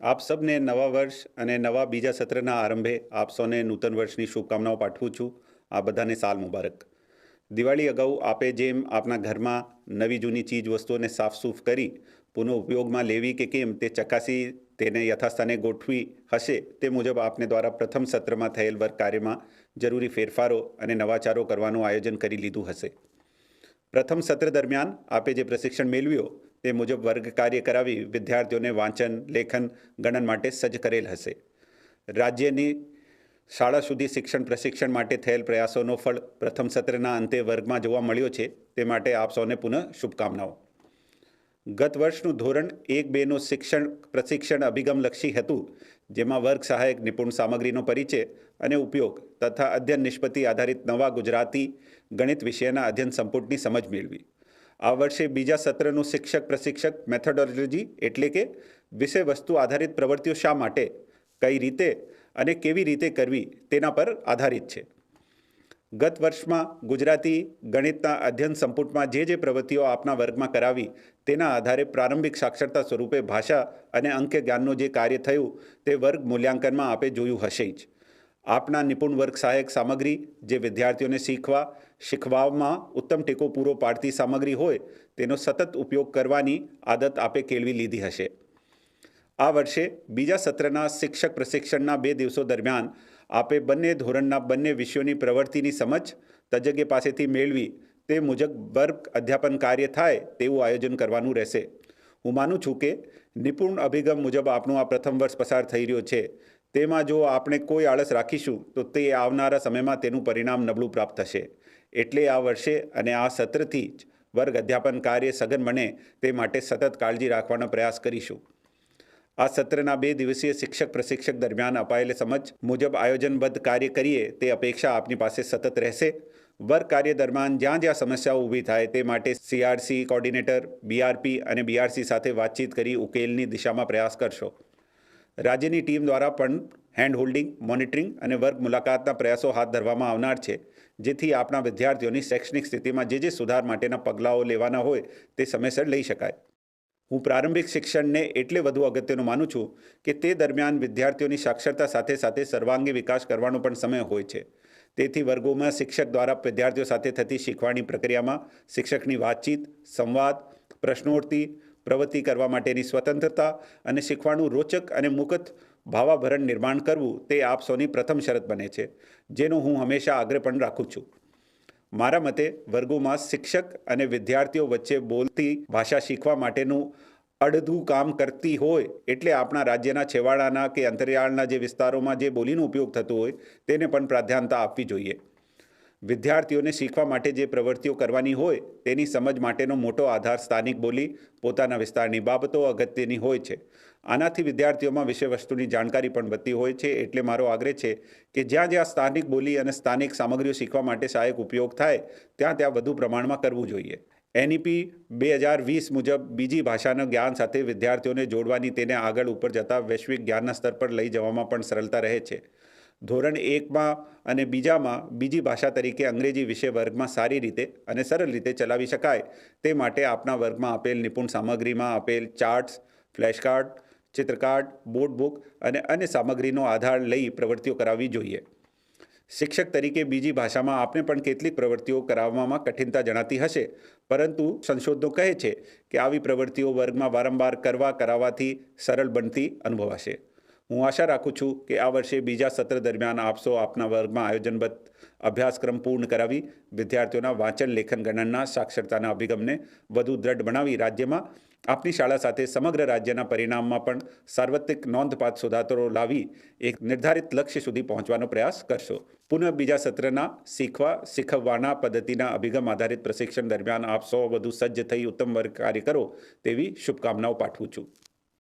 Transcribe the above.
આપ સબને નવા વર્ષ અને નવા બીજા સત્રના આરંભે આપ સૌને નૂતન વર્ષની શુભકામનાઓ પાઠવું છું. આ બધાને સાલ મુબારક. દિવાળી અગાઉ આપે જેમ આપના ઘરમાં નવી જૂની ચીજ વસ્તુઓને સાફસૂફ કરી પુનઃ ઉપયોગમાં લેવી કે કેમ તે ચકાસી તેને યથાસ્થાને ગોઠવી હશે તે મુજબ આપને દ્વારા પ્રથમ સત્રમાં થયેલ વર્ગ કાર્યમાં જરૂરી ફેરફારો અને નવાચારો કરવાનું આયોજન કરી લીધું હશે. પ્રથમ સત્ર દરમિયાન આપે જે પ્રશિક્ષણ મેળવ્યો તે મુજબ વર્ગ કાર્ય કરાવી વિદ્યાર્થીઓને વાંચન, લેખન, ગણન માટે સજ્જ કરેલ હશે. રાજ્યની શાળા સુધી શિક્ષણ પ્રશિક્ષણ માટે થયેલ પ્રયાસોનો ફળ પ્રથમ સત્રના અંતે વર્ગમાં જોવા મળ્યો છે. તે માટે આપ સૌને પુનઃ શુભકામનાઓ. ગત વર્ષનું ધોરણ એક બેનું શિક્ષણ પ્રશિક્ષણ અભિગમલક્ષી હતું, જેમાં વર્ગ સહાયક નિપુણ સામગ્રીનો પરિચય અને ઉપયોગ તથા અધ્યયન નિષ્પત્તિ આધારિત નવા ગુજરાતી ગણિત વિષયના અધ્યયન સંપુટની સમજ મેળવી. આ વર્ષે બીજા સત્રનું શિક્ષક પ્રશિક્ષક મેથોડોલોજી એટલે કે વિષય વસ્તુ આધારિત પ્રવૃત્તિઓ શા માટે, કઈ રીતે અને કેવી રીતે કરવી તેના પર આધારિત છે. ગત વર્ષમાં ગુજરાતી ગણિતના અધ્યયન સંપુટમાં જે જે પ્રવૃત્તિઓ આપના વર્ગમાં કરાવી તેના આધારે પ્રારંભિક સાક્ષરતા સ્વરૂપે ભાષા અને અંક જ્ઞાનનું જે કાર્ય થયું તે વર્ગ મૂલ્યાંકનમાં આપે જોયું હશે જ. આપના નિપુણ વર્ગ સહાયક સામગ્રી જે વિદ્યાર્થીઓને શીખવા શીખવામાં ઉત્તમ ટેકો પૂરો પાડતી સામગ્રી હોય, તેનો સતત ઉપયોગ કરવાની આદત આપે કેળવી લીધી હશે. આ વર્ષે બીજા સત્રના શિક્ષક પ્રશિક્ષણના બે દિવસો દરમિયાન આપે બંને ધોરણના બંને વિષયોની પ્રવૃત્તિની સમજ તજજ્ઞ પાસેથી મેળવી, તે મુજબ વર્ગ અધ્યાપન કાર્ય થાય તેવું આયોજન કરવાનું રહેશે. હું માનું છું કે નિપુણ અભિગમ મુજબ આપણું આ પ્રથમ વર્ષ પસાર થઈ રહ્યો છે. તેમાં જો આપણે કોઈ આળસ રાખીશું, તો તે આવનારા સમયમાં તેનું પરિણામ નબળું પ્રાપ્ત થશે. એટલે આ વર્ષે અને આ સત્રથી જ વર્ગ અધ્યાપન કાર્ય સઘન બને તે માટે સતત કાળજી રાખવાનો પ્રયાસ કરીશું. આ સત્રના બે દિવસીય શિક્ષક પ્રશિક્ષક દરમિયાન અપાયેલી સમજ મુજબ આયોજનબદ્ધ કાર્ય કરીએ તે અપેક્ષા આપની પાસે સતત રહેશે. વર્ગ કાર્ય દરમિયાન જ્યાં જ્યાં સમસ્યાઓ ઊભી થાય તે માટે સીઆરસી કોર્ડિનેટર બીઆરપી અને બીઆરસી સાથે વાતચીત કરી ઉકેલની દિશામાં પ્રયાસ કરશો. રાજ્યની ટીમ દ્વારા પણ હેન્ડ હોલ્ડિંગ મોનિટરિંગ અને વર્ગ મુલાકાતના પ્રયાસો હાથ ધરવામાં આવનાર છે. જેથી આપણા વિદ્યાર્થીઓની શૈક્ષણિક સ્થિતિમાં જે જે સુધાર માટેના પગલાઓ લેવાના હોય તે સમયસર લઈ શકાય. હું પ્રારંભિક શિક્ષણને એટલે વધુ અગત્યનું માનું છું કે તે દરમિયાન વિદ્યાર્થીઓની સાક્ષરતા સાથે સાથે સર્વાંગી વિકાસ કરવાનો પણ સમય હોય છે. તેથી વર્ગોમાં શિક્ષક દ્વારા વિદ્યાર્થીઓ સાથે થતી શીખવાની પ્રક્રિયામાં શિક્ષકની વાતચીત, સંવાદ, પ્રશ્નોત્તરી, પ્રવૃત્તિ કરવા માટેની સ્વતંત્રતા અને શીખવાનું રોચક અને મુકત ભાવાભરણ નિર્માણ કરવું તે આપ સૌની પ્રથમ શરત બને છે, જેનો હું હંમેશા આગ્રહ પણ રાખું છું. મારા મતે વર્ગોમાં શિક્ષક અને વિદ્યાર્થીઓ વચ્ચે બોલતી ભાષા શીખવા માટેનું અડધું કામ કરતી હોય એટલે આપણા રાજ્યના છેવાડાના કે અંતરિયાળના જે વિસ્તારોમાં જે બોલીનો ઉપયોગ થતો હોય તેને પણ પ્રાધાન્યતા આપવી જોઈએ. વિદ્યાર્થીઓને શીખવા માટે જે પ્રવૃત્તિઓ કરવાની હોય તેની સમજ માટેનો મોટો આધાર સ્થાનિક બોલી, પોતાના વિસ્તારની બાબતો અગત્યની હોય છે. આનાથી વિદ્યાર્થીઓમાં વિષય વસ્તુની જાણકારી પણ વધતી હોય છે. એટલે મારો આગ્રહ છે કે જ્યાં જ્યાં સ્થાનિક બોલી અને સ્થાનિક સામગ્રીઓ શીખવા માટે સહાયક ઉપયોગ થાય, ત્યાં ત્યાં વધુ પ્રમાણમાં કરવું જોઈએ. એનઈપી બે હજાર વીસ મુજબ બીજી ભાષાના જ્ઞાન સાથે વિદ્યાર્થીઓને જોડવાની તેને આગળ ઉપર જતા વૈશ્વિક જ્ઞાનના સ્તર પર લઈ જવામાં પણ સરળતા રહે છે. ધોરણ એકમાં અને બીજામાં બીજી ભાષા તરીકે અંગ્રેજી વિષય વર્ગમાં સારી રીતે અને સરળ રીતે ચલાવી શકાય. તે માટે આપના વર્ગમાં આપેલ નિપુણ સામગ્રીમાં આપેલ ચાર્ટ્સ, ફ્લેશકાર્ડ, ચિત્રકાર્ડ બોર્ડબુક અને અન્ય સામગ્રીનો આધાર લઈ પ્રવૃત્તિઓ કરાવવી જોઈએ. શિક્ષક તરીકે બીજી ભાષામાં આપને પણ કેટલીક પ્રવૃત્તિઓ કરાવવામાં કઠિનતા જણાતી હશે. પરંતુ સંશોધનો કહે છે કે આવી પ્રવૃત્તિઓ વર્ગમાં વારંવાર કરવા, કરાવવાથી સરળ બનતી અનુભવાશે. હું આશા રાખું છું કે આ વર્ષે બીજા સત્ર દરમિયાન આપસો આપના વર્ગમાં આયોજનબદ્ધ અભ્યાસક્રમ પૂર્ણ કરાવી, વિદ્યાર્થીઓના વાંચન, લેખન ગણનના, સાક્ષરતાના અભિગમને વધુ દ્રઢ બનાવી રાજ્યમાં આપની શાળા સાથે સમગ્ર રાજ્યના પરિણામમાં પણ સાર્વત્રિક નોંધપાત્ર સુધારો લાવી એક નિર્ધારિત લક્ષ્ય સુધી પહોંચવાનો પ્રયાસ કરશો. પુનઃ બીજા સત્રના શીખવા, શીખવવાના પદ્ધતિના અભિગમ આધારિત પ્રશિક્ષણ દરમિયાન આપ સૌ વધુ સજ્જ થઈ ઉત્તમ વર્ગ કાર્ય કરો તેવી શુભકામનાઓ પાઠવું છું.